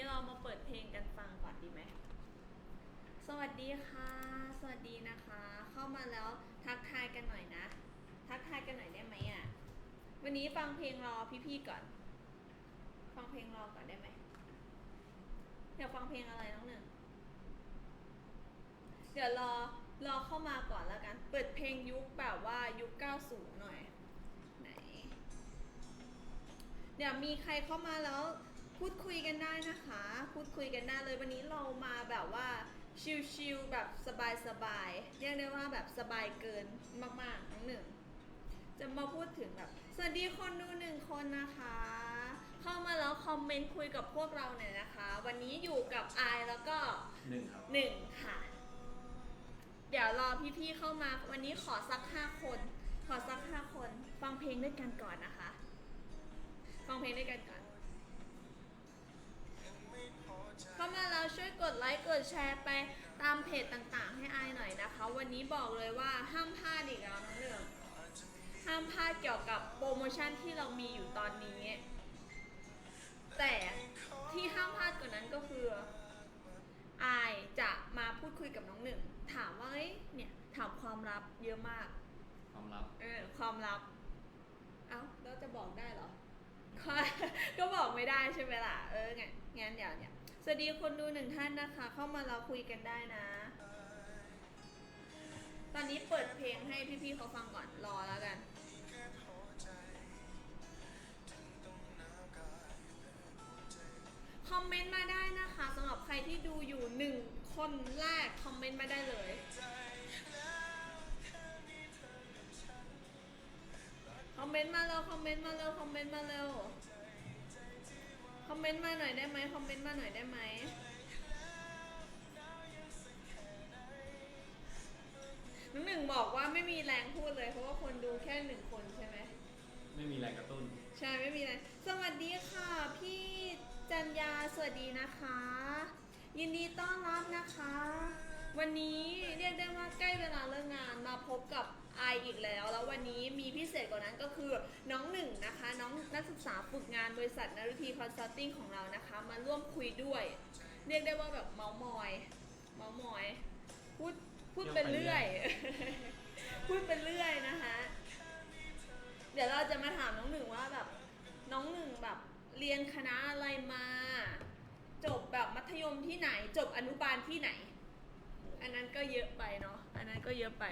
ี้เรามาเปิดเพลงกันฟังก่อนดีไหม สวัสดีค่ะ สวัสดีนะคะ เข้ามาแล้วทักทายกันหน่อยนะ ทักทายกันหน่อยได้ไหมอะ วันนี้ฟังเพลงรอพี่ๆก่อน ฟังเพลงรอก่อนได้ไหมอยากฟังเพลงอะไรน้องหนึ่ง เดี๋ยวรอรอเข้ามาก่อนแล้วกัน เปิดเพลงยุคแบบว่ายุค 90 หน่อย ไหน เดี๋ยวมีใครเข้ามาแล้ว พูดคุยกันได้นะคะ พูดคุยกันได้เลยวันนี้เรามาแบบว่าชิลๆแบบสบายๆเรียกได้ว่าแบบสบายเกินมากๆน้องหนึ่ง จะมาพูดถึงแบบ สวัสดีคนดูหนึ่งคนนะคะ เข้ามาแล้วคอมเมนต์คุยกับพวกเราหน่อยนะคะ วันนี้อยู่กับไอายแล้วก็หนึ่งครับหนึ่งค่ะ เดี๋ยวรอพี่ๆเข้ามา วันนี้ขอสักห้าคน ขอสักห้าคน ฟังเพลงด้วยกันก่อนนะคะ ฟังเพลงด้วยกันก่อน กดไลค์กดแชร์ไปตามเพจต่างๆ ให้อายหน่อยนะคะ วันนี้บอกเลยว่าห้ามพลาดอีกแล้วน้องเรื่องห้ามพลาดเกี่ยวกับโปรโมชั่นที่เรามีอยู่ตอนนี้ แต่ที่ห้ามพลาดกว่านั้นก็คืออายจะมาพูดคุยกับน้องหนึ่ง ถามว่าเอ้ยเนี่ยถามความลับเยอะมาก ความลับ เออความลับ เอ้าแล้วจะบอกได้เหรอ ก็บอกไม่ได้ใช่ไหมล่ะ เออไงงั้นเดี๋ยวเนี่ย สวัสดีคนดูหนึ่งท่านนะคะ เข้ามาเราคุยกันได้นะ ตอนนี้เปิดเพลงให้พี่ๆเขาฟังก่อนรอแล้วกันคอมเมนต์มาได้นะคะสำหรับใครที่ดูอยู่หนึ่งคนแรกคอมเมนต์มาได้เลย คอมเมนต์มาเร็วคอมเมนต์มาเร็วคอมเมนต์มาเร็ว คอมเมนต์มาหน่อยได้ไหมคอมเมนต์มาหน่อยได้ไหมน้องหนึ่งบอกว่าไม่มีแรงพูดเลย เพราะว่าคนดูแค่หนึ่งคนใช่ไหมไม่มีแรงกระตุ้น ใช่ไม่มีอะไรสวัสดีค่ะ พี่จันยาสวัสดีนะคะ ยินดีต้อนรับนะคะ วันนี้เรียกได้ว่าใกล้เวลาเลิกงานมาพบกับ ไออีกแล้ว แล้ววันนี้มีพิเศษกว่านั้นก็คือน้องหนึ่งนะคะ น้องนักศึกษาฝึกงานบริษัทนารุทีคอนซัลทิงของเรานะคะ มาร่วมคุยด้วย เรียกได้ว่าแบบเมาส์มอย เมาส์มอย พูดพูดไปเรื่อย พูดไปเรื่อยนะคะ เดี๋ยวเราจะมาถามน้องหนึ่งว่าแบบน้องหนึ่งแบบเรียนคณะอะไรมา จบแบบมัธยมที่ไหน จบอนุบาลที่ไหน อันนั้นก็เยอะไปเนาะอันนั้นก็เยอะไป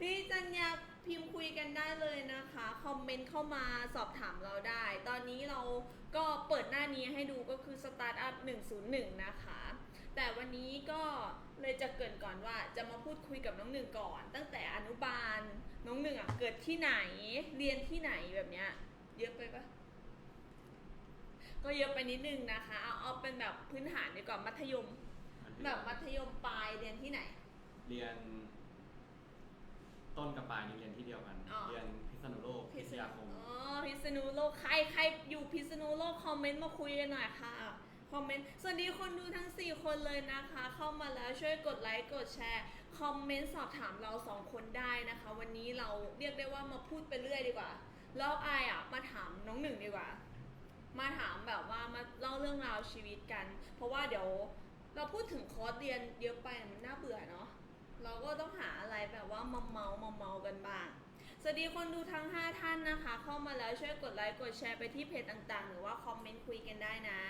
พี่จัญญาพิมพ์คุยกันได้เลยนะคะ คอมเมนต์เข้ามาสอบถามเราได้ ตอนนี้เราก็เปิดหน้านี้ให้ดูก็คือ Startup 101 นะคะ แต่วันนี้ก็เลยจะเกรินก่อนว่าจะมาพูดคุยกับน้องหนึ่งก่อน ตั้งแต่อนุบาลน้องหนึ่งอะเกิดที่ไหน เรียนที่ไหนแบบเนี้ยเยอะไปปะก็เยอะไปนิดนึงนะคะ เอาเอาเป็นแบบพื้นฐานดีกว่ามัธยม แบบมัธยมปลายเรียนที่ไหน เรียน ต้นกับปลายนี่เรียนที่เดียวกัน อ๋อ เรียนพิษณุโลกพิทยาคม อ๋อพิษณุโลกใครใครอยู่พิษณุโลกคอมเมนต์มาคุยกันหน่อยค่ะคอมเมนต์สวัสดีคนดูทั้ง 4 คนเลยนะคะ เข้ามาแล้วช่วยกดไลค์กดแชร์คอมเมนต์สอบถามเราสองคนได้นะคะ วันนี้เราเรียกได้ว่ามาพูดไปเรื่อยดีกว่า แล้วอายอะมาถามน้องหนึ่งดีกว่า มาถามแบบว่ามาเล่าเรื่องราวชีวิตกัน เพราะว่าเดี๋ยวเราพูดถึงคอร์สเรียนเยอะไปมันน่าเบื่อเนาะ เราก็ต้องหาอะไรแบบว่ามาเมามาเมากันบ้าง สวัสดีคนดูทั้ง 5 ท่านนะคะ เข้ามาแล้วช่วยกดไลค์กดแชร์ไปที่เพจต่างๆ หรือว่าคอมเมนต์คุยกันได้นะ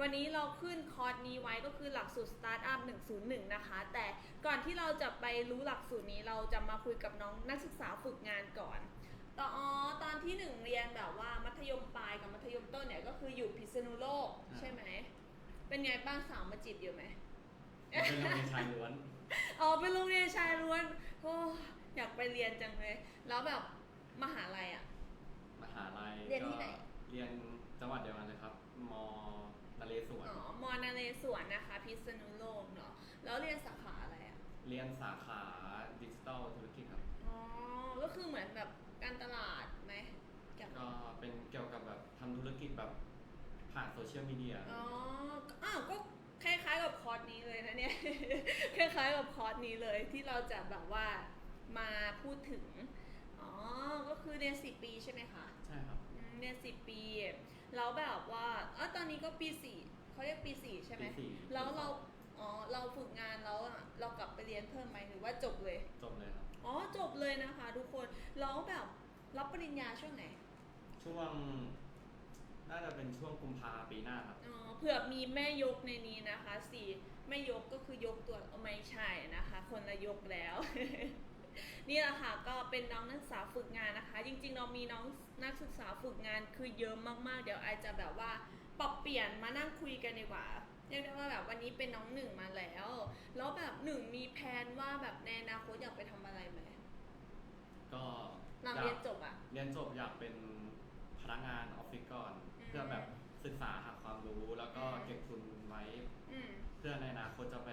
วันนี้เราขึ้นคอร์สนี้ไว้ก็คือหลักสูตร Startup 101 นะคะ แต่ก่อนที่เราจะไปรู้หลักสูตรนี้เราจะมาคุยกับน้องนักศึกษาฝึกงานก่อนต่ออ๋อตอนที่หนึ่งเรียนแบบว่ามัธยมปลายกับมัธยมต้นเนี่ยก็คืออยู่พิษณุโลกใช่ไหมเป็นไงบ้างสาวมาจีบเยอะไหมเป็นโรงเรียนชายล้วน อ๋อเป็นโรงเรียนชายล้วนโอ้อยากไปเรียนจังเลย แล้วแบบมหาลัยอะ มหาลัยเรียนที่ไหน ก็เรียนจังหวัดเดียวกันเลยครับ มนเรศวรอ๋อมอนาเลสวนนะคะ พิษณุโลกเนาะแล้วเรียนสาขาอะไรอะ เรียนสาขาดิจิทัลธุรกิจครับ อ๋อ ก็คือเหมือนแบบการตลาดไหมเกี่ยวกับก็เป็นเกี่ยวกับแบบทำธุรกิจแบบผ่านโซเชียลมีเดีย อ๋อ อ้าว ก็คล้ายๆกับค อร์สนี้เลยนะเนี่ย คล้ายๆกับคอร์สนี้เลยที่เราจะแบบว่ามาพูดถึง อ๋อ ก็คือเรียนสิปีใช่ไหมคะใช่ครับ อืมเรียนสิปี แล้วแบบว่าเออตอนนี้ก็ปีสี่เขาเรียกปีสี่ใช่ไหม ปีสี่ แล้วเรา อ๋อ เราฝึกงานแล้วอะเรากลับไปเรียนเพิ่มไหมหรือว่าจบเลย จบเลยครับ อ๋อ จบเลยนะคะทุกคน แล้วแบบรับปริญญาช่วงไหน ช่วง น่าจะเป็นช่วงกุมภาปีหน้าครับอ๋อ เผื่อมีแม่ยกในนี้นะคะสี่แม่ยกก็คือยกตัวเอาไม่ใช่นะคะ คนละยกแล้ว นี่แหละค่ะก็เป็นน้องนักศึกษาฝึกงานนะคะ จริงๆเรามีน้องนักศึกษาฝึกงานคือเยอะมากๆ เดี๋ยวไอจะแบบว่าปรับเปลี่ยนมานั่งคุยกันดีกว่าเรียกได้ว่าแบบวันนี้เป็นน้องหนึ่งมาแล้ว แล้วแบบหนึ่งมีแผนว่าแบบในอนาคตอยากไปทำอะไรไหมก็หลังอยาเรียกนจบอะเรียนจบอยากเป็นพนักงานออฟฟิศก่อนอืมเพื่อแบบ ศึกษาหาความรู้แล้วก็อืมเก็บทุนไว้ อืมเพื่อในอนาคตจะไป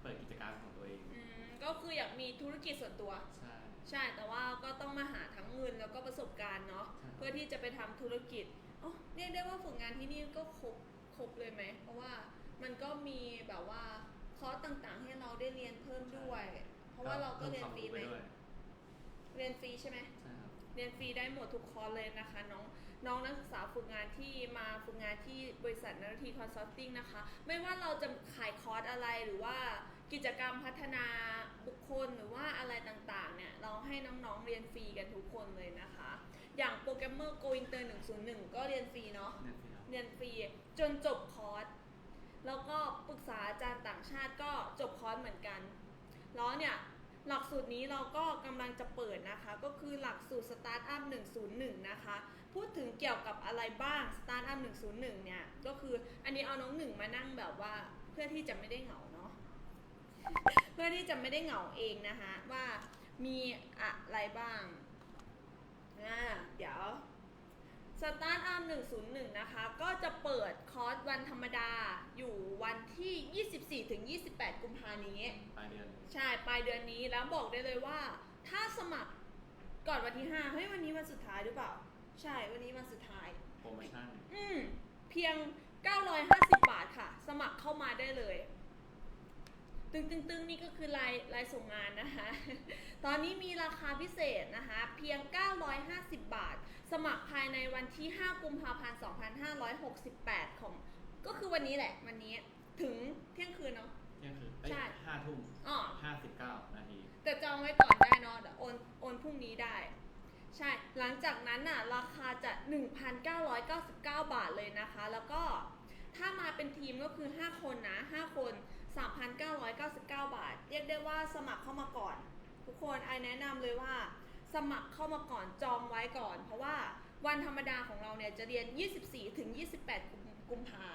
เปิดกิจการของตัวเอง อืมก็คืออยากมีธุรกิจส่วนตัว ใช่ ใช่แต่ว่าก็ต้องมาหาทั้งเงินแล้วก็ประสบการณ์เนาะใช่ เพื่อที่จะไปทำธุรกิจอ๋อเรียกได้ว่าฝึกงานที่นี่ก็ครบครบเลยไหม เพราะว่ามันก็มีแบบว่าคอร์สต่างๆ ให้เราได้เรียนเพิ่มด้วย เพราะว่าเราก็เรียนฟรีไหมพิ่ควาด้วยเรียนฟรีใช่ไหม ใช่ครับ เรียนฟรีได้หมดทุกคอร์สเลยนะคะน้อง น้องนักศึกษาฝึกงานที่มาฝึกงานที่บริษัทนรทีคอนซัลทิงนะคะ ไม่ว่าเราจะขายคอร์สอะไรหรือว่ากิจกรรมพัฒนาบุคคลหรือว่าอะไรต่างๆเนี่ยเราให้น้องๆเรียนฟรีกันทุกคนเลยนะคะ อย่างโปรแกรมเมอร์ Go Inter 101 ก็เรียนฟรีเนาะเรียนฟรีครับเรียนฟรีจนจบคอร์สแล้วก็ปรึกษาอาจารย์ต่างชาติก็จบคอร์สเหมือนกัน แล้วเนี่ย หลักสูตรนี้เราก็กำลังจะเปิดนะคะ ก็คือหลักสูตรสตาร์ทอัพ101 นะคะ พูดถึงเกี่ยวกับอะไรบ้างสตาร์ทอัพ101 เนี่ย ก็คืออันนี้เอาน้องหนึ่งมานั่งแบบว่าเพื่อที่จะไม่ได้เหงาเนาะเพื่อที่จะไม่ได้เหงาเองนะคะว่ามีอะไรบ้างอ่าเดี๋ยว สตาร์ทอัพ101 นะคะ ก็จะเปิดคอร์สวันธรรมดาอยู่วันที่ 24ถึง28 กุมภานี้ ปลายเดือน ใช่ปลายเดือนนี้แล้วบอกได้เลยว่า ถ้าสมัครก่อนวันที่ 5 เฮ้ย วันนี้วันสุดท้ายหรือเปล่า ใช่วันนี้วันสุดท้าย โปรโมชั่น อืม เพียง 950 บาทค่ะ สมัครเข้ามาได้เลย ตึงตึงตึงนี่ก็คือรายรายส่งงานนะคะ ตอนนี้มีราคาพิเศษนะคะ เพียง 950 บาท สมัครภายในวันที่ 5 กุมภาพันธ์ 2568 ของ ก็คือวันนี้แหละ วันนี้ถึงเที่ยงคืนเนาะเที่ยงคืนเอ้ยใช่ห้าทุ่มอ๋อห้าสิบเก้านาที แต่จองไว้ก่อนได้เนาะเดี๋ยวโอนโอนพรุ่งนี้ได้ ใช่ หลังจากนั้นน่ะ ราคาจะ 1,999 บาทเลยนะคะ แล้วก็ถ้ามาเป็นทีมก็คือ 5 คนนะ 5 คน 3,999 บาท เรียกได้ว่าสมัครเข้ามาก่อน ทุกคนไอแนะนำเลยว่า สมัครเข้ามาก่อนจองไว้ก่อน เพราะว่าวันธรรมดาของเราเนี่ยจะเรียน 24 ถึง 28 กุมกุมภา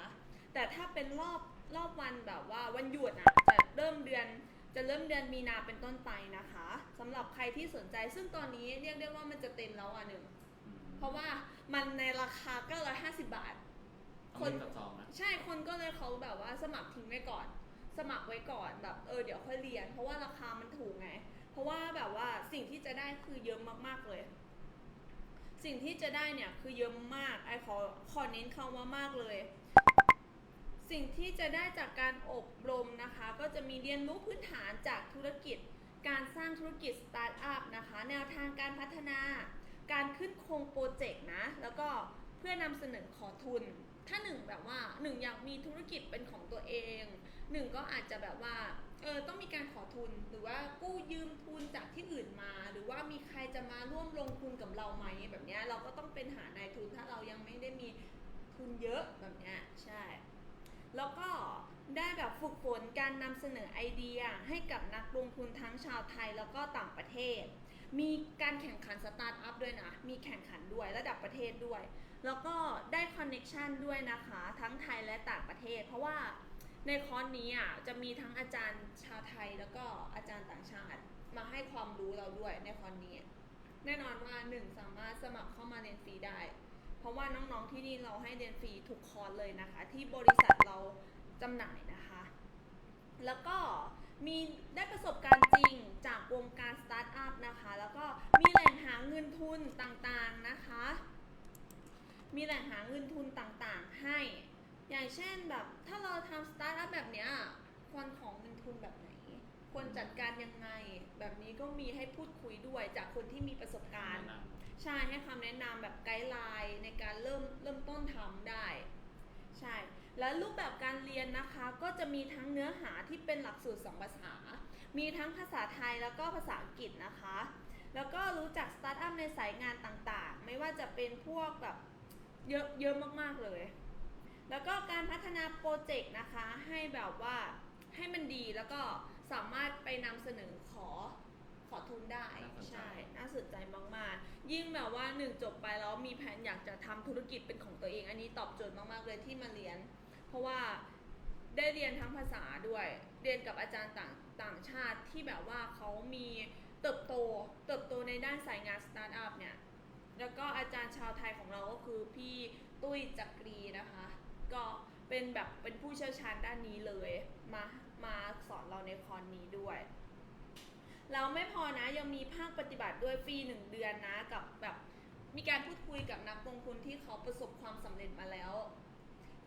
แต่ถ้าเป็นรอบรอบวันแบบว่าวันหยุดอะจะเริ่มเดือนจะเริ่มเดือนมีนาเป็นต้นไปนะคะสำหรับใครที่สนใจซึ่งตอนนี้เรียกได้ว่ามันจะเต็มแล้วอะหนึ่งอืมเพราะว่ามันในราคา 950 บาทต้องคนรีบจับจองนะใช่คนก็เลยเขาแบบว่าสมัครทิ้งไว้ก่อน สมัครไว้ก่อนแบบเออเดี๋ยวค่อยเรียน เพราะว่าราคามันถูกไง เพราะว่าแบบว่าสิ่งที่จะได้คือเยอะมากๆเลย สิ่งที่จะได้เนี่ยคือเยอะมากไอขอขอเน้นคำว่ามากเลย สิ่งที่จะได้จากการอบรมนะคะ ก็จะมีเรียนรู้พื้นฐานจากธุรกิจ การสร้างธุรกิจสตาร์ทอัพนะคะ แนวทางการพัฒนา การขึ้นโครงโปรเจกต์นะ แล้วก็เพื่อนำเสนอขอทุน ถ้าหนึ่งแบบว่าหนึ่งอยากมีธุรกิจเป็นของตัวเอง หนึ่งก็อาจจะแบบว่าเออต้องมีการขอทุนหรือว่ากู้ยืมทุนจากที่อื่นมา หรือว่ามีใครจะมาร่วมลงทุนกับเราไหมแบบเนี้ยเราก็ต้องเป็นหานายทุนถ้าเรายังไม่ได้มีทุนเยอะแบบเนี้ยใช่ แล้วก็ได้แบบฝึกฝนการนำเสนอไอเดียให้กับนักลงทุนทั้งชาวไทยแล้วก็ต่างประเทศ มีการแข่งขันสตาร์ทอัพด้วยนะ มีแข่งขันด้วยระดับประเทศด้วย แล้วก็ได้คอนเน็ชันด้วยนะคะ ทั้งไทยและต่างประเทศ เพราะว่า ในคอร์สนี้อะจะมีทั้งอาจารย์ชาวไทยแล้วก็อาจารย์ต่างชาติมาให้ความรู้เราด้วยในคอร์สนี้ แน่นอนว่าหนึ่งสามารถสมัครเข้ามาเรียนฟรีได้ เพราะว่าน้องๆที่นี่เราให้เรียนฟรีทุกคอร์สเลยนะคะ ที่บริษัทเราจำหน่ายนะคะ แล้วก็มีได้ประสบการณ์จริงจากวงการสตาร์ทอัพนะคะ แล้วก็มีแหล่งหาเงินทุนต่างๆนะคะ มีแหล่งหาเงินทุนต่างๆให้ อย่างเช่นแบบถ้าเราทำสตาร์ทอัพแบบเนี้ยควรของเงินทุนแบบไหน ควรจัดการยังไง แบบนี้ก็มีให้พูดคุยด้วยจากคนที่มีประสบการณ์แนะนำใช่ให้คำแนะนำแบบไกด์ไลน์ในการเริ่มเริ่มต้นทำได้ ใช่ แล้วรูปแบบการเรียนนะคะก็จะมีทั้งเนื้อหาที่เป็นหลักสูตร 2 ภาษา มีทั้งภาษาไทยแล้วก็ภาษาอังกฤษนะคะ แล้วก็รู้จักสตาร์ทอัพในสายงานต่างๆ ไม่ว่าจะเป็นพวกแบบเยอะเยอะมากๆเลย แล้วก็การพัฒนาโปรเจกต์นะคะให้แบบว่าให้มันดีแล้วก็สามารถไปนำเสนอขอขอทุนได้น่าสนใจ ใช่น่าสนใจมากๆ ยิ่งแบบว่าหนึ่งจบไปแล้วมีแผนอยากจะทำธุรกิจเป็นของตัวเอง อันนี้ตอบโจทย์มากๆเลยที่มาเรียน เพราะว่าได้เรียนทั้งภาษาด้วย เรียนกับอาจารย์ต่างต่างชาติที่แบบว่าเขามีเติบโต เติบโตในด้านสายงานสตาร์ทอัพเนี่ย แล้วก็อาจารย์ชาวไทยของเราก็คือพี่ตุ้ยจักรีนะคะ ก็เป็นแบบเป็นผู้เชี่ยวชาญด้านนี้เลยมามาสอนเราในคอนนี้ด้วยเราไม่พอนะยังมีภาคปฏิบัติด้วยฟรีหนึ่งเดือนนะกับแบบมีการพูดคุยกับนักลงทุนที่เขาประสบความสำเร็จมาแล้ว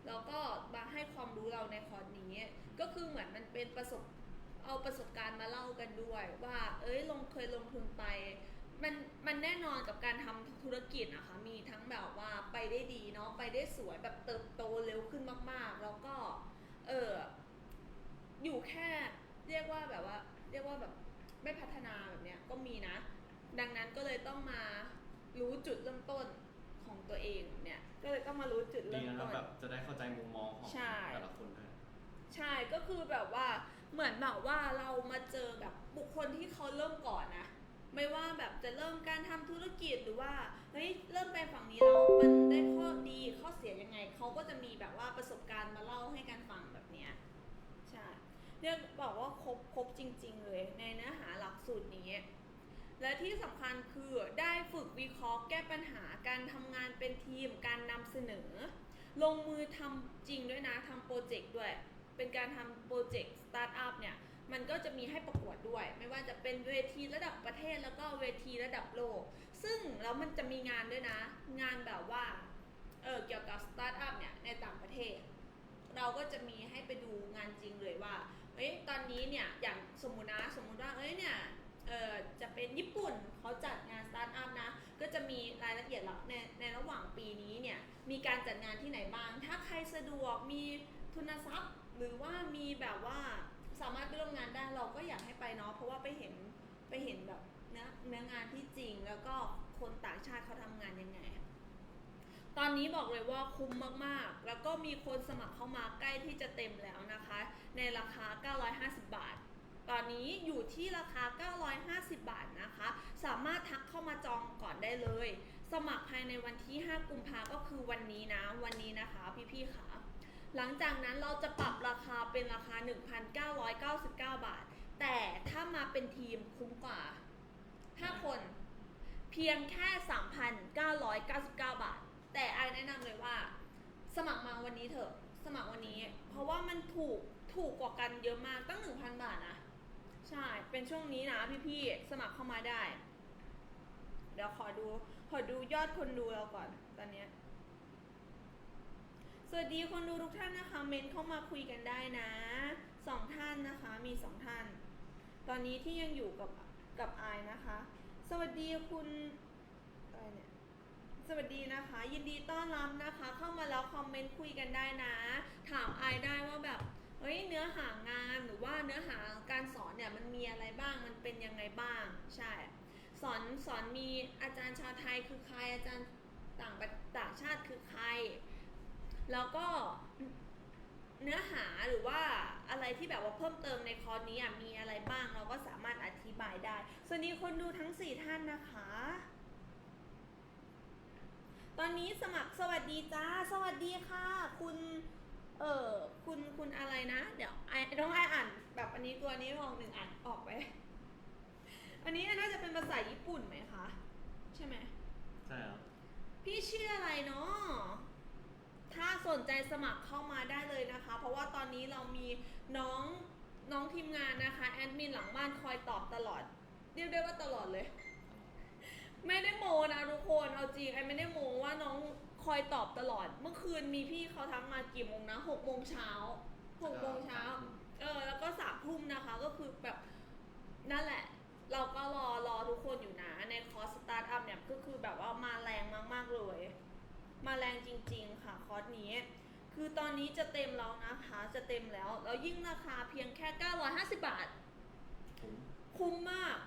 แล้วก็มาให้ความรู้เราในคอร์สนี้ ก็คือเหมือนมันเป็นประสบเอาประสบการณ์มาเล่ากันด้วย ว่า เอ้ยลงเคยลงทุนไป มันมันแน่นอนกับการทำธุรกิจนะคะมีทั้งแบบ ไปได้ดีเนาะไปได้สวยแบบเติบโตเร็วขึ้นมาก ๆ แล้วก็ เอออยู่แค่เรียกว่าแบบว่า เรียกว่าแบบไม่พัฒนาแบบเนี้ยก็มีนะ ดังนั้นก็เลยต้องมารู้จุดเริ่มต้นของตัวเองเนี่ย ก็เลยต้องมารู้จุดดีเริ่มนะครับต้น แบบจะได้เข้าใจมุมมองของใช่ แต่ละคนด้วย ใช่ก็คือแบบว่าเหมือนแบบว่าเรามาเจอแบบบุคคลที่เขาเริ่มก่อนนะ ไม่ว่าแบบจะเริ่มการทำธุรกิจหรือว่าเฮ้ยเริ่มไปฝั่งนี้แล้วมันได้ข้อดีข้อเสียยังไงเขาก็จะมีแบบว่าประสบการณ์มาเล่าให้กันฟังแบบเนี้ยใช่เรียกบอกว่าครบครบจริง ๆ เลยในเนื้อหาหลักสูตรนี้ และที่สำคัญคือได้ฝึกวิเคราะห์แก้ปัญหาการทำงานเป็นทีมการนำเสนอ ลงมือทำจริงด้วยนะทำโปรเจกต์ด้วย เป็นการทำโปรเจกต์สตาร์ทอัพเนี่ย มันก็จะมีให้ประกวดด้วย ไม่ว่าจะเป็นเวทีระดับประเทศแล้วก็เวทีระดับโลก ซึ่งแล้วมันจะมีงานด้วยนะ งานแบบว่าเออเกี่ยวกับสตาร์ทอัพเนี่ยในต่างประเทศ เราก็จะมีให้ไปดูงานจริงเลยว่าเอ้ยตอนนี้เนี่ยอย่างสมมุตินะสมมุติว่าเอ้ยเนี่ยเออจะเป็นญี่ปุ่นเขาจัดงานสตาร์ทอัพนะ ก็จะมีรายละเอียดแล้วในในระหว่างปีนี้เนี่ยมีการจัดงานที่ไหนบ้าง ถ้าใครสะดวกมีทุนทรัพย์ หรือว่ามีแบบว่า สามารถไปร่วมงานได้เราก็อยากให้ไปเนาะเพราะว่าไปเห็นไปเห็นแบบเนื้อเนื้องานที่จริงแล้วก็คนต่างชาติเขาทำงานยังไงตอนนี้บอกเลยว่าคุ้มมากๆ แล้วก็มีคนสมัครเข้ามาใกล้ที่จะเต็มแล้วนะคะ ในราคา 950 บาท ตอนนี้อยู่ที่ราคา 950 บาทนะคะ สามารถทักเข้ามาจองก่อนได้เลย สมัครภายในวันที่ 5 กุมภาก็คือวันนี้นะ วันนี้นะคะพี่ๆค่ะ หลังจากนั้นเราจะปรับราคาเป็นราคา 1,999 บาท แต่ถ้ามาเป็นทีมคุ้มกว่า 5 คน เพียงแค่ 3,999 บาท แต่ไอแนะนำเลยว่า สมัครมาวันนี้เถอะ สมัครวันนี้ เพราะว่ามันถูกถูกกว่ากันเยอะมากตั้ง 1,000 บาทนะ ใช่ เป็นช่วงนี้นะพี่ๆ สมัครเข้ามาได้ เดี๋ยวขอดู ขอดูยอดคนดูเราก่อนตอนนี้ สวัสดีคนดูทุกท่านนะคะ เมนเข้ามาคุยกันได้นะสองท่านนะคะมีสองท่าน ตอนนี้ที่ยังอยู่กับกับอายนะคะ สวัสดีคุณอะไรเนี่ยสวัสดีนะคะ ยินดีต้อนรับนะคะ เข้ามาแล้วคอมเมนต์คุยกันได้นะ ถามอายได้ว่าแบบเฮ้ยเนื้อหางานหรือว่าเนื้อหาการสอนเนี่ยมันมีอะไรบ้างมันเป็นยังไงบ้าง ใช่ สอนสอนมีอาจารย์ชาวไทยคือใครอาจารย์ต่างต่างชาติคือใคร แล้วก็เนื้อหาหรือว่าอะไรที่แบบว่าเพิ่มเติมในคอร์สนี้อะมีอะไรบ้างเราก็สามารถอธิบายได้ สวัสดีคนดูทั้ง 4 ท่านนะคะ ตอนนี้สมัครสวัสดีจ้า สวัสดีค่ะ คุณ เออคุณคุณอะไรนะ เดี๋ยวไอ้ต้องให้อ่าน แบบอันนี้ตัวนี้มองหนึ่งอ่านออกไป อันนี้น่าจะเป็นภาษาญี่ปุ่นไหมคะ ใช่ไหมใช่ครับพี่ชื่ออะไรเนาะ ถ้าสนใจสมัครเข้ามาได้เลยนะคะ เพราะว่าตอนนี้เรามีน้องน้องทีมงานนะคะแอดมินหลังบ้านคอยตอบตลอดเรียกได้ว่าตลอดเลย ไม่ได้โมนะทุกคนเอาจริงไอไม่ได้โมว่าน้องคอยตอบตลอด เมื่อคืนมีพี่เขาทักมากี่โมงนะหกโมงเช้าหกโมงเช้าเออแล้วก็สามทุ่มนะคะก็คือแบบนั่นแหละ เราก็รอรอทุกคนอยู่นะในคอร์สสตาร์ทอัพเนี่ยก็คือแบบว่ามาแรงมาก ๆ เลยมา แรงจริง ๆ ค่ะคอร์สนี้ คือตอนนี้จะเต็มแล้วนะคะจะเต็มแล้วแล้วยิ่งราคาเพียงแค่ 950 บาทผมคุ้มมาก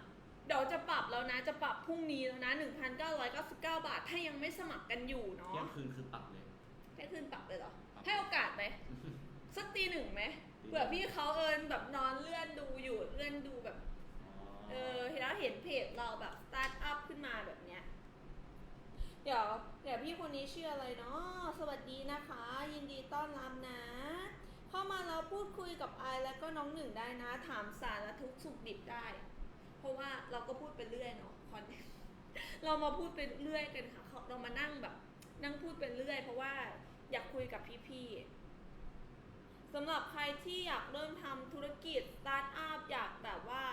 เดี๋ยวจะปรับแล้วนะจะปรับพรุ่งนี้แล้วนะ 1,999 บาท ถ้ายังไม่สมัครกันอยู่เนาะเที่ยงคืนคือปรับเลยให้ขึ้นปรับเลยเหรอปรับให้โอกาสไหมสักตีหนึ่งไหมตีหนึ่งเผื่อพี่เขาเอินแบบนอนเลื่อนดูอยู่เลื่อนดูแบบ เออแล้วเห็นเพจเราแบบสตาร์ทอัพขึ้นมาแบบ เดี๋ยวเดี๋ยวพี่คนนี้ชื่ออะไรเนาะสวัสดีนะคะ ยินดีต้อนรับนะ เข้ามาเราพูดคุยกับไอแล้วก็น้องหนึ่งได้นะ ถามสารทุกสุขดิบได้ เพราะว่าเราก็พูดไปเรื่อยเนาะคอนเรามาพูดไปเรื่อยกันค่ะเรามานั่งแบบ นั่งพูดไปเรื่อย เพราะว่าอยากคุยกับพี่ๆสำหรับใครที่อยากเริ่มทำธุรกิจสตาร์ทอัพอยากแบบว่า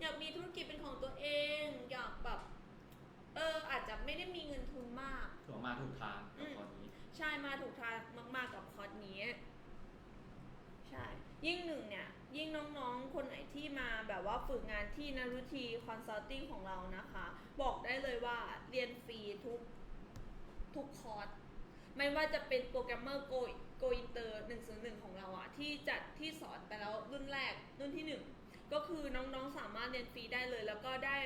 อยากมีธุรกิจเป็นของตัวเอง อยากแบบ เอออาจจะไม่ได้มีเงินทุนมาก ถือว่า มาถูกทางกับตอนนี้ ใช่มาถูกทางมาก ๆกับคอร์สนี้ ใช่ ยิ่งหนึ่งเนี่ย ยิ่งน้องๆ คนไหนที่มาแบบว่าฝึกงานที่นารุทีคอนซัลทิงของเรานะคะ บอกได้เลยว่าเรียนฟรีทุกทุกคอร์สไม่ว่าจะเป็นโปรแกรมเมอร์โกโกอินเตอร์101ของเราอะที่จัดที่สอนไปแล้วรุ่นแรกรุ่นที่1ก็คือน้องๆสามารถเรียนฟรีได้เลย แล้วก็ได้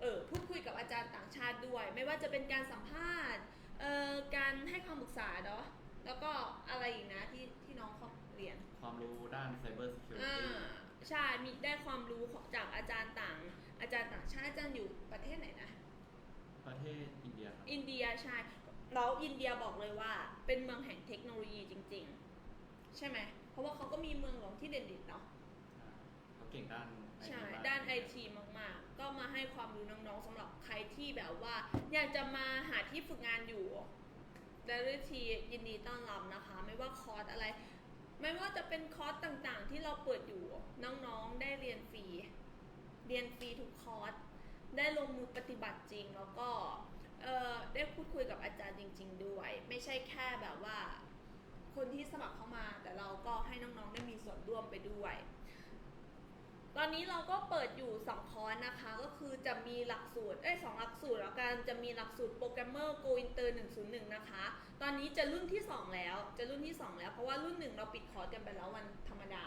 เออพูดคุยกับอาจารย์ต่างชาติด้วย ไม่ว่าจะเป็นการสัมภาษณ์ เอ่อการให้คำปรึกษาเนาะแล้วก็อะไรอีกนะที่ที่น้องเขาเรียนความรู้ด้าน Cyber อ่า Security ใช่มีได้ความรู้ของจากอาจารย์ต่าง อาจารย์ต่างชาติอาจารย์อยู่ประเทศไหนนะ ประเทศอินเดียครับอินเดียใช่แล้วอินเดียบอกเลยว่า เป็นเมืองแห่งเทคโนโลยีจริง ๆ ใช่ไหม เพราะว่าเขาก็มีเมืองหลวงที่เด่นๆเนาะ เขาเก่งด้าน IT ใช่ มกด้านไอที มากๆก็มาให้ความรู้น้องๆสำหรับใครที่แบบว่า อยากจะมาหาที่ฝึกงานอยู่ดาริทียินดีต้อนรับนะคะ ไม่ว่าคอร์สอะไร ไม่ว่าจะเป็นคอร์สต่างๆ ที่เราเปิดอยู่น้องๆได้เรียนฟรีเรียนฟรีทุกคอร์สได้ลงมือปฏิบัติจริงแล้วก็เออได้พูดคุยกับอาจารย์จริง ๆ ด้วย ไม่ใช่แค่แบบว่า คนที่สมัครเข้ามา แต่เราก็ให้น้องๆได้มีส่วนร่วมไปด้วย ตอนนี้เราก็เปิดอยู่ 2 คอร์สนะคะ ก็คือจะมีหลักสูตรเอ้ยสองหลักสูตรแล้วกันจะมีหลักสูตรโปรแกรมเมอร์ Go Inter 101 นะคะ ตอนนี้จะรุ่นที่ 2 แล้วจะรุ่นที่ 2 แล้วเพราะว่ารุ่น 1 เราปิดคอร์สกันไปแล้ววันธรรมดา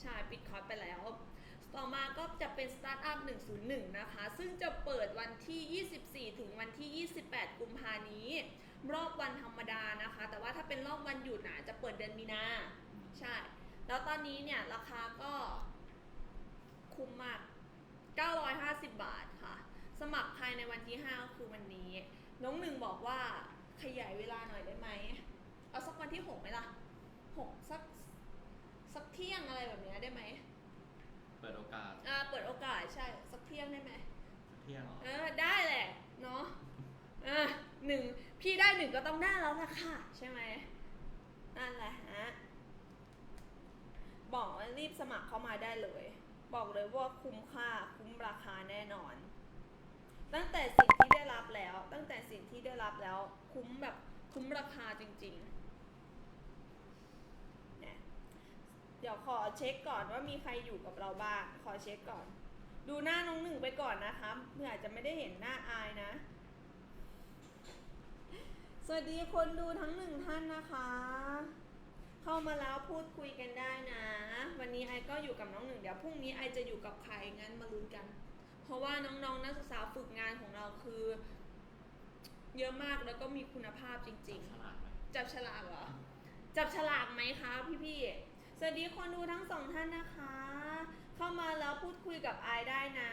ใช่ปิดคอร์สไปแล้ว ต่อมาก็จะเป็น Startup 101 นะคะ ซึ่งจะเปิดวันที่ 24 ถึงวันที่ 28 กุมภานี้ รอบวันธรรมดานะคะ แต่ว่าถ้าเป็นรอบวันหยุดนะจะเปิดเดือนมีนาใช่ แล้วตอนนี้เนี่ยราคาก็ คุ้มมาก 950 บาทค่ะ สมัครภายในวันที่5ก็คือวันนี้ น้องหนึ่งบอกว่าขยายเวลาหน่อยได้ไหม เอาสักวันที่ 6ไหมล่ะ 6 สักสักเที่ยงอะไรแบบเนี้ยได้ไหมเปิดโอกาสอ่าเปิดโอกาสใช่ สักเที่ยงได้ไหม เที่ยงเหรอ เออได้แหละเนาะอะหนึ่งพี่ได้หนึ่งก็ต้องได้แล้วล่ะค่ะ ใช่ไหมนั่นแหละฮะ บอกว่ารีบสมัครเข้ามาได้เลย บอกเลยว่าคุ้มค่าคุ้มราคาแน่นอน ตั้งแต่สิ่งที่ได้รับแล้ว ตั้งแต่สิ่งที่ได้รับแล้ว คุ้มแบบคุ้มราคาจริงๆเนี่ยเดี๋ยวขอเช็คก่อนว่ามีใครอยู่กับเราบ้างขอเช็คก่อน ดูหน้าน้องหนึ่งไปก่อนนะคะเพื่ออาจจะไม่ได้เห็นหน้าอายนะสวัสดีคนดูทั้งหนึ่งท่านนะคะ เข้ามาแล้วพูดคุยกันได้นะ วันนี้ไอก็อยู่กับน้องหนึ่งเดี๋ยวพรุ่งนี้ไอจะอยู่กับใครงั้นมาลุ้นกัน เพราะว่าน้องๆนักศึกษาฝึกงานของเราคือ เยอะมากแล้วก็มีคุณภาพจริงๆฉลาดไหมจับฉลากเหรอ จับฉลากไหมคะพี่ๆสวัสดีคนดูทั้งสองท่านนะคะ เข้ามาแล้วพูดคุยกับไอายได้นะ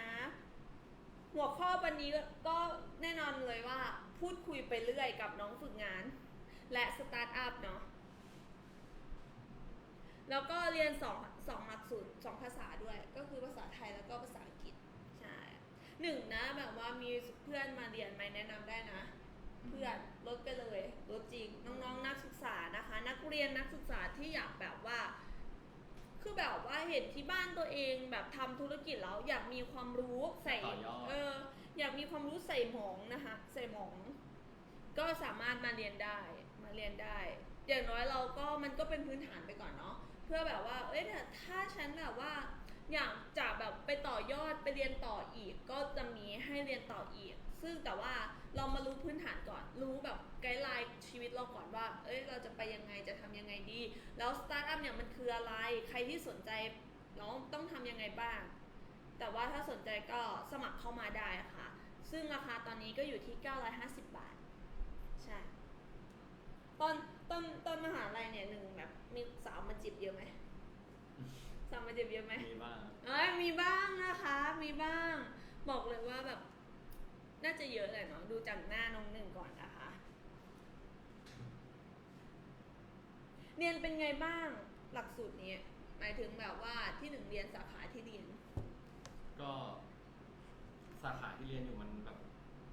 หัวข้อวันนี้ก็แน่นอนเลยว่า พูดคุยไปเรื่อยกับน้องฝึกงาน และสตาร์ทอัพเนาะ แล้วก็เรียนสองสองหลักสูตรสองภาษาด้วย ก็คือภาษาไทยแล้วก็ภาษาอังกฤษใช่หนึ่งนะแบบว่ามีเพื่อนมาเรียนไหมแนะนำได้นะ เพื่อนลดไปเลยลดจริงน้องๆ นักศึกษานะคะ นักเรียนนักศึกษาที่อยากแบบว่า คือแบบว่าเห็นที่บ้านตัวเองแบบทำธุรกิจแล้วอยากมีความรู้ใส่ต่อยอดเอออยากมีความรู้ใส่หมองนะคะใส่หมอง ก็สามารถมาเรียนได้มาเรียนได้อย่างน้อยเราก็มันก็เป็นพื้นฐานไปก่อนเนาะ เพื่อแบบว่า เอ้ยแต่ถ้าฉันแบบว่าอยากจะแบบไปต่อยอดไปเรียนต่ออีก ก็จะมีให้เรียนต่ออีก ซึ่งแต่ว่าเรามารู้พื้นฐานก่อน รู้แบบไกด์ไลน์ชีวิตเราก่อนว่า เอ้ยเราจะไปยังไงจะทำยังไงดี แล้วสตาร์ทอัพเนี่ยมันคืออะไร ใครที่สนใจเราต้องทำยังไงบ้าง แต่ว่าถ้าสนใจก็สมัครเข้ามาได้ค่ะ ซึ่งราคาตอนนี้ก็อยู่ที่ 950 บาท ใช่ ตอน ตอนตอนมหาลัยเนี่ยหนึ่งแบบมีสาวมาจีบเยอะไหมสาวมาจีบเยอะไหมมีบ้างเอ้ยมีบ้างนะคะ มีบ้าง บอกเลยว่าแบบ น่าจะเยอะแหละเนาะดูจากหน้าน้องหนึ่งก่อนนะคะ เรียนเป็นไงบ้างหลักสูตรนี้หมายถึงแบบว่าที่หนึ่งเรียนสาขาที่เรียน ก็สาขาที่เรียนอยู่มันแบบ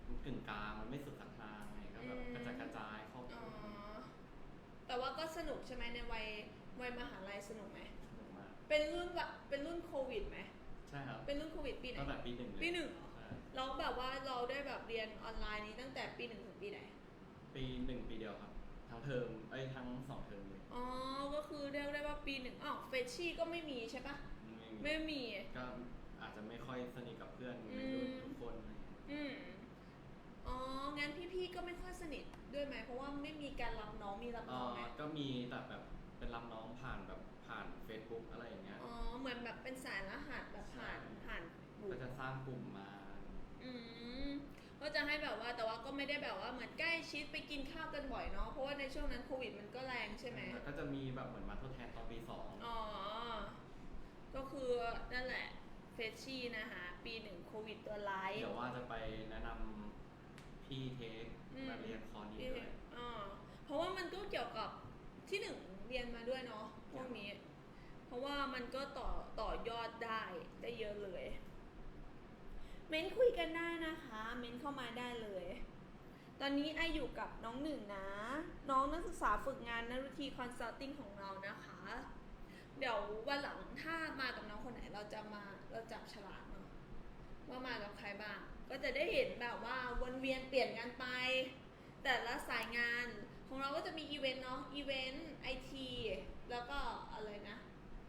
มันกึ่งกลางมันไม่สุดสักทางไงก็แบบ อืม กระจายกระจายครอบค อ๋ ลุ อ ม แต่ว่าก็สนุกใช่ไหมในวัยวัยมหาลัยสนุกไหม สนุกมากเป็นรุ่นวะเป็นรุ่นโควิดไหม ใช่ครับเป็นรุ่นโควิดปีไหน ตั้งแต่ปีหนึ่งเลยปีหนึ่งเหรอใช่เราแบบว่าเราได้แบบเรียนออนไลน์นี้ตั้งแต่ปีหนึ่งถึงปีไหน ปีหนึ่งปีเดียวครับทั้งเทอมเอ้ยทั้งสองเทอมเลยอ๋อ ก็คือเรียกได้ว่าปีหนึ่งอ๋อเฟชชี่ก็ไม่มีใช่ปะ ไม่ไม่มี ก็อาจจะไม่ค่อยสนิทกับเพื่อนอืในมรุ่นทุกคนอะไรเงี้ยอืม อ๋อ งั้นพี่ๆ ก็ไม่ค่อยสนิทด้วยไหม เพราะว่าไม่มีการรับน้อง มีรับเอ่น้องอไหมก็มีแต่แบบเป็นรับน้องผ่านแบบผ่าน Facebook อะไรอย่างเงี้ย อ๋อ เหมือนแบบเป็นสายรหัสแบบผ่าน ใช่ ผ่านบุก็กจะสร้างกลุ่มมา อืม ก็จะให้แบบว่า แต่ว่าก็ไม่ได้แบบว่าเหมือนใกล้ชิดไปกินข้าวกันบ่อยเนาะ เพราะว่าในช่วงนั้นโควิดมันก็แรงใช่ไหม แล้วก็จะมีแบบเหมือนมาทดแทนตอนปีสองอ๋อ ก็คือนั่นแหละ เฟชชี่นะคะ ปีหนึ่งโควิดตัวร้าย เดี๋ยวว่าจะไปแนะนำ พี่เทคมาเรียนคอร์สนี้ด้วยอ่าเพราะว่ามันก็เกี่ยวกับที่หนึ่งเรียนมาด้วยเนาะพวกนี้ เพราะว่ามันก็ต่อต่อยอดได้ได้เยอะเลย เม้นคุยกันได้นะคะ เม้นเข้ามาได้เลย ตอนนี้ไออยู่กับน้องหนึ่งนะ น้องนักศึกษาฝึกงานนรุทีคอนซัลทิงของเรานะคะ เดี๋ยววันหลังถ้ามากับน้องคนไหนเราจะมาเราจับฉลากเนาะว่ามากับใครบ้าง ก็จะได้เห็นแบบว่าวนเวียนเปลี่ยนกันไป แต่ละสายงานของเราก็จะมีอีเวนต์เนาะอีเวนต์ไอทีแล้วก็อะไรนะ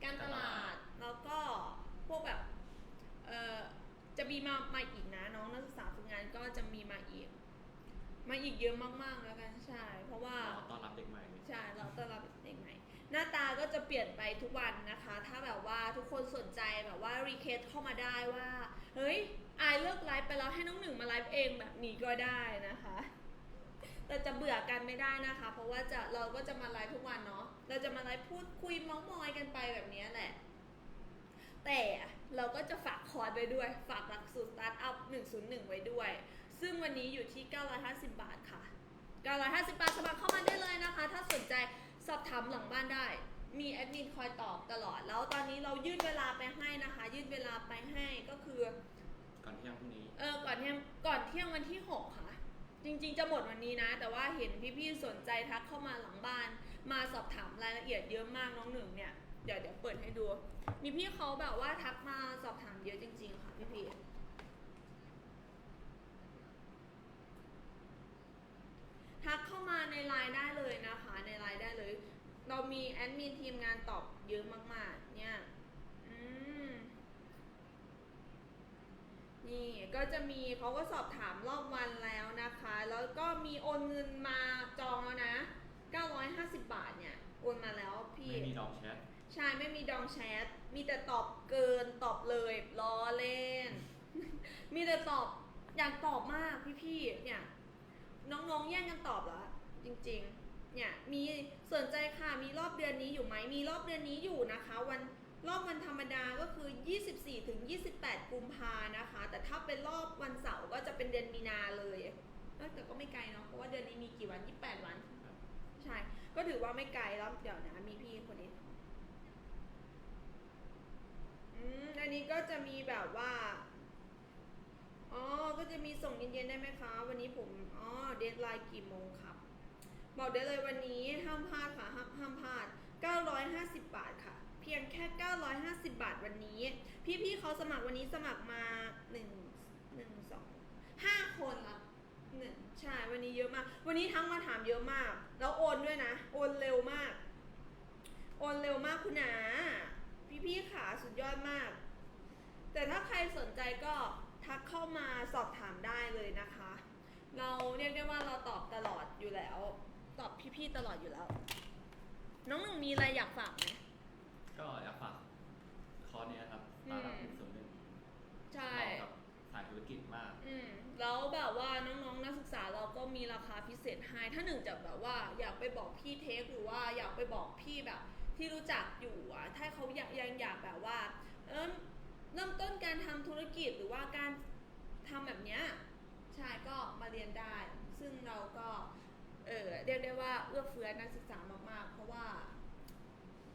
การตลาดแล้วก็พวกแบบเออจะมีมามาอีกนะน้องนักศึกษาฝึกงานก็จะมีมาอีก มาอีกเยอะมากๆแล้วกันใช่เพราะว่ารอต้อนรับเด็กใหม่เลยใช่เราต้อนรับเด็กใหม่ หน้าตาก็จะเปลี่ยนไปทุกวันนะคะ ถ้าแบบว่าทุกคนสนใจแบบว่ารีเควสเข้ามาได้ว่าเฮ้ย อายเลิกไลฟ์ไปแล้วให้น้องหนึ่งมาไลฟ์เองแบบนี้ก็ได้นะคะ แต่จะเบื่อกันไม่ได้นะคะ เพราะว่าจะเราก็จะมาไลฟ์ทุกวันเนาะเราจะมาไลฟ์พูดคุยเมาส์มอยกันไปแบบนี้แหละ แต่เราก็จะฝากคอร์สไว้ด้วย ฝากหลักสูตรสตาร์ทอัพ 101 ไว้ด้วย ซึ่งวันนี้อยู่ที่ 950 บาทค่ะ 950 บาทสมัครเข้ามาได้เลยนะคะ ถ้าสนใจสอบถามหลังบ้านได้มีแอดมินคอยตอบตลอด แล้วตอนนี้เรายืดเวลาไปให้นะคะ ยืดเวลาไปให้ก็คือ ก่อนเที่ยงพรุ่งนี้ เออ ก่อนเที่ยง ก่อนเที่ยงวันที่6ค่ะ จริง ๆ จะหมดวันนี้นะ แต่ว่าเห็นพี่ๆสนใจทักเข้ามาหลังบ้าน มาสอบถามรายละเอียดเยอะมากน้องหนึ่งเนี่ย เดี๋ยวเดี๋ยวเปิดให้ดู มีพี่เขาแบบว่าทักมาสอบถามเยอะจริง ๆ ค่ะพี่ๆทักเข้ามาในไลน์ได้เลยนะคะ ในไลน์ได้เลย เรามีแอดมินทีมงานตอบเยอะมากๆ เนี่ย อืม นี่ก็จะมีเขาก็สอบถามรอบวันแล้วนะคะ แล้วก็มีโอนเงินมาจองแล้วนะ 950 บาทเนี่ย โอนมาแล้วพี่ไม่มีดองแชทใช่ไม่มีดองแชทมีแต่ตอบเกินตอบเลยล้อเล่น มีแต่ตอบอยากตอบมากพี่ๆเนี่ย น้องๆแย่งกันตอบแล้วจริง ๆ เนี่ยมีสนใจค่ะมีรอบเดือนนี้อยู่ไหมมีรอบเดือนนี้อยู่นะคะ วัน รอบวันธรรมดาก็คือ 24ถึง28 กุมภานะคะ แต่ถ้าเป็นรอบวันเสาร์ก็จะเป็นเดือนมีนาเลยแต่ก็ไม่ไกลเนาะ เพราะว่าเดือนนี้มีกี่วัน 28 วัน ใช่ ก็ถือว่าไม่ไกลแล้วเดี๋ยวนะ มีพี่คนนี้ อืม อันนี้ก็จะมีแบบว่า อ๋อ ก็จะมีส่งเย็นๆได้ไหมคะ วันนี้ผม อ๋อ เดทไลน์กี่โมงครับ บอกได้เลยวันนี้ห้ามพลาดค่ะ ห้ามห้ามพลาด 950 บาทค่ะ พียงแค่ 950 บาทวันนี้ พี่ๆเขาสมัครวันนี้สมัครมา1 1 2 5คนละหนึ่งใช่วันนี้เยอะมาก วันนี้ทั้งมาถามเยอะมาก แล้วโอนด้วยนะ โอนเร็วมาก โอนเร็วมากคุณหนาพี่ๆขาสุดยอดมาก แต่ถ้าใครสนใจก็ทักเข้ามาสอบถามได้เลยนะคะ เราเรียกได้ว่าเราตอบตลอดอยู่แล้ว ตอบพี่ๆตลอดอยู่แล้ว น้องหนึ่งมีอะไรอยากฝากไหม ก็อยากฝากคอร์สเนี้ยครับอืตามรับอืหนึ่งศูนย์หนึ่งใช่ เหมาะกับสายธุรกิจมาก อืมแล้วแบบว่าน้องๆนักศึกษาเราก็มีราคาพิเศษให้ถ้าหนึ่งจะแบบว่าอยากไปบอกพี่เทคหรือว่าอยากไปบอกพี่แบบ ที่รู้จักอยู่อะถ้าเขาอยากยังอยากแบบว่า เริ่มเริ่มต้นการทำธุรกิจหรือว่าการทำแบบเนี้ยใช่ก็มาเรียนได้ ซึ่งเราก็เออเรียกได้ว่าเอื้อเฟื้อนักศึกษามากๆ เพราะว่า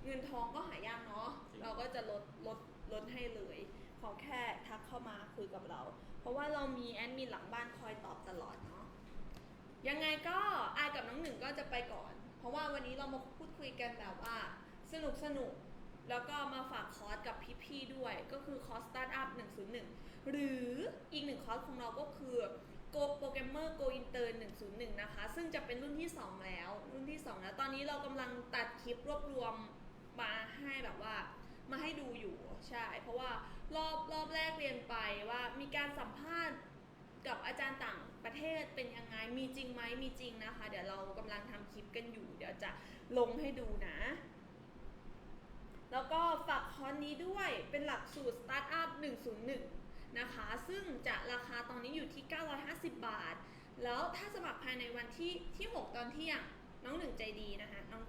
เงินทองก็หายากเนาะจริงเราก็จะลดลดลดให้เลยขอแค่ทักเข้ามาคุยกับเรา เพราะว่าเรามีแอดมินหลังบ้านคอยตอบตลอดเนาะยังไงก็อายกับน้องหนึ่งก็จะไปก่อน เพราะว่าวันนี้เรามาพูดคุยกันแบบว่าสนุกสนุกแล้วก็มาฝากคอร์สกับพี่ๆด้วย ก็คือคอร์ส Startup 101 หรืออีกหนึ่งคอร์สของเราก็คือ Go Programmer Go Inter 101 นะคะ ซึ่งจะเป็นรุ่นที่ 2 แล้ว รุ่นที่ 2 แล้ว ตอนนี้เรากำลังตัดคลิปรวบรวม มาให้แบบว่ามาให้ดูอยู่ใช่ เพราะว่ารอบรอบแรกเรียนไปว่ามีการสัมภาษณ์กับอาจารย์ต่างประเทศเป็นยังไง มีจริงไหมมีจริงนะคะ เดี๋ยวเรากำลังทำคลิปกันอยู่ เดี๋ยวจะลงให้ดูนะ แล้วก็ฝากคอร์สนี้ด้วยเป็นหลักสูตร Startup 101 นะคะ ซึ่งจะราคาตอนนี้อยู่ที่ 950 บาท แล้วถ้าสมัครภายในวันที่ที่ 6 ตอนเที่ยงน้องหนึ่งใจดีนะคะน้อง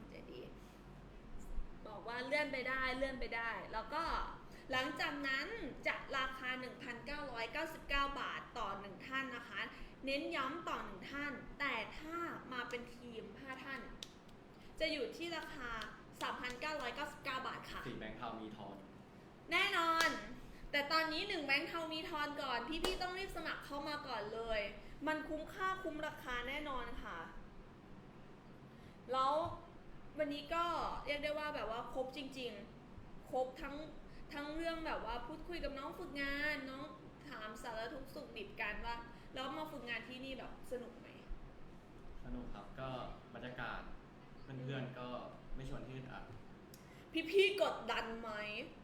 บอกว่าเลื่อนไปได้เลื่อนไปได้ แล้วก็หลังจากนั้นจะราคา 1,999 บาทต่อ 1 ท่านนะคะ เน้นย้ำต่อ 1 ท่าน แต่ถ้ามาเป็นทีม 5 ท่าน จะอยู่ที่ราคา 3,999 บาทค่ะ สีแบงค์เทามีทอน แน่นอน แต่ตอนนี้หนึ่งแบงค์เทามีทอนก่อน พี่ๆต้องรีบสมัครเข้ามาก่อนเลย มันคุ้มค่าคุ้มราคาแน่นอนค่ะ แล้ว วันนี้ก็เรียกได้ว่าแบบว่าครบจริง ๆ ครบทั้งทั้งเรื่องแบบว่าพูดคุยกับน้องฝึกงานน้องถามสารทุกข์สุขดิบกันว่าแล้วมาฝึกงานที่นี่แบบสนุกไหมสนุกครับก็บรรยากาศเพื่อนๆก็ไม่ชวนที่อึดอัดพี่ๆกดดันไหม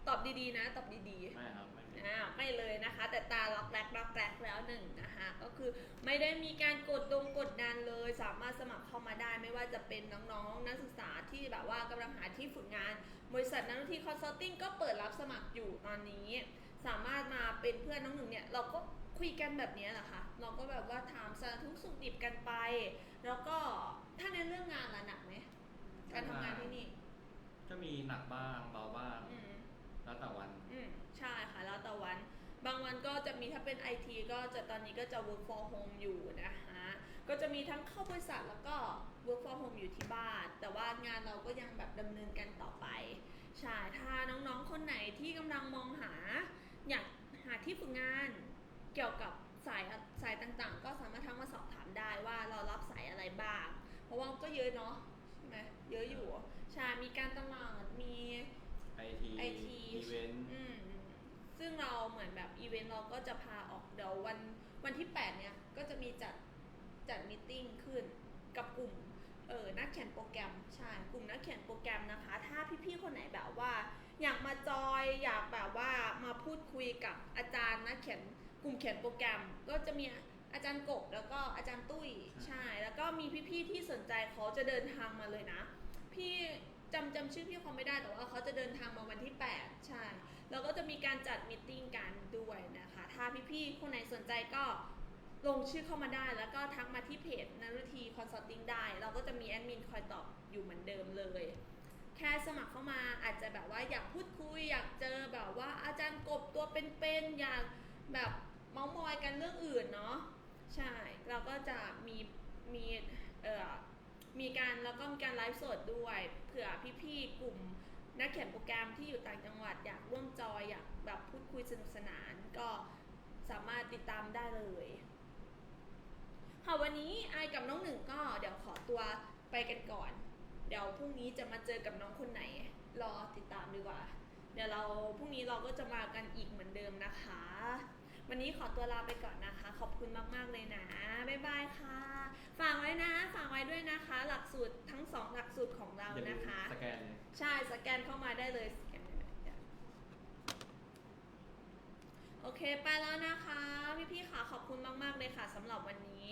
ตอบดีๆนะ ตอบดีๆ ไม่ครับไม่เป็น อ่าไม่เลยนะคะ แต่ตาล็อกแรกล็อกแรกแล้วหนึ่งนะคะก็คือไม่ได้มีการกดดงกดดันเลย สามารถสมัครเข้ามาได้ไม่ว่าจะเป็นน้องๆ นักศึกษาที่แบบว่ากำลังหาที่ฝึกงาน บริษัทนักธุรกิจคอนซัลทิงก็เปิดรับสมัครอยู่ตอนนี้ สามารถมาเป็นเพื่อนน้องหนึ่งเนี่ยเราก็คุยกันแบบนี้แหละค่ะ เราก็แบบว่าถามสารทุกข์สุขดิบกันไป แล้วก็ถ้าในเรื่องงานละหนักไหมการทำงานที่นี่ ก็มีหนักบ้างเบาบ้างอืมแล้วแต่วันอืม ใช่ค่ะ แล้วแต่วัน บางวันก็จะมีถ้าเป็นไอทีก็จะตอนนี้ก็จะ work for home อยู่นะคะก็จะมีทั้งเข้าบริษัทแล้วก็ work for home อยู่ที่บ้าน แต่ว่างานเราก็ยังแบบดำเนินกันต่อไป ใช่ ถ้าน้องๆ คนไหนที่กำลังมองหา อยากหาที่ฝึกงานเกี่ยวกับสายสายต่างๆ ก็สามารถทักมาสอบถามได้ว่าเรารับสายอะไรบ้าง เพราะว่าก็เยอะเนาะใช่ไหมเยอะอยู่ ใช่ มีการตลาด มีไอที IT อีเวนต์อืม ซึ่งเราเหมือนแบบอีเวนต์เราก็จะพาออกเดี๋ยววันวันที่ 8 เนี่ย ก็จะมีจัดจัดมิ팅ขึ้นกับกลุ่มเออนักเขียนโปรแกรมใช่กลุ่มนักเขียนโปรแกรมนะคะ ถ้าพี่ๆคนไหนแบบว่า อยากมาจอยอยากแบบว่ามาพูดคุยกับอาจารย์นักเขียนกลุ่มเขียนโปรแกรม ก็จะมีอาจารย์กบแล้วก็อาจารย์ตุ้ยใช่ แล้วก็มีพี่ๆที่สนใจเขาจะเดินทางมาเลยนะ พี่จำจำชื่อพี่เขาไม่ได้แต่ว่าเขาจะเดินทางมาวันที่ 8 ใช่ แล้วก็จะมีการจัดมิ팅กันด้วยนะคะ ถ้าพี่ๆคนไหนสนใจก็ลงชื่อเข้ามาได้ แล้วก็ทักมาที่เพจนารุทีคอนซัลทิงได้ เราก็จะมีแอดมินคอยตอบอยู่เหมือนเดิมเลย แค่สมัครเข้ามาอาจจะแบบว่าอยากพูดคุย อยากเจอแบบว่าอาจารย์กบตัวเป็นๆ อยากแบบเมาส์มอยกันเรื่องอื่นเนาะ ใช่ เราก็จะมีมีเอ่อมีการแล้วก็มีการไลฟ์สดด้วยเผื่อพี่ๆกลุ่ม นักเขียนโปรแกรมที่อยู่ต่างจังหวัดอยากร่วมจอยอยากแบบพูดคุยสนุกสนานก็สามารถติดตามได้เลยค่ะวันนี้ไอกับน้องหนึ่งก็เดี๋ยวขอตัวไปกันก่อน เดี๋ยวพรุ่งนี้จะมาเจอกับน้องคนไหน รอติดตามดีกว่า เดี๋ยวเราพรุ่งนี้เราก็จะมากันอีกเหมือนเดิมนะคะ วันนี้ขอตัวลาไปก่อนนะคะ ขอบคุณมาก ๆ เลยนะ บ๊ายบายค่ะ ฝากไว้นะ ฝากไว้ด้วยนะคะ หลักสูตรทั้งสองหลักสูตรของเราอย่าลืมนะคะ สแกนเลยใช่ สแกนเข้ามาได้เลยสแกนได้เลยเดี๋ยวโอเค ไปแล้วนะคะ พี่ๆค่ะ ขอบคุณมาก ๆ เลยค่ะสำหรับวันนี้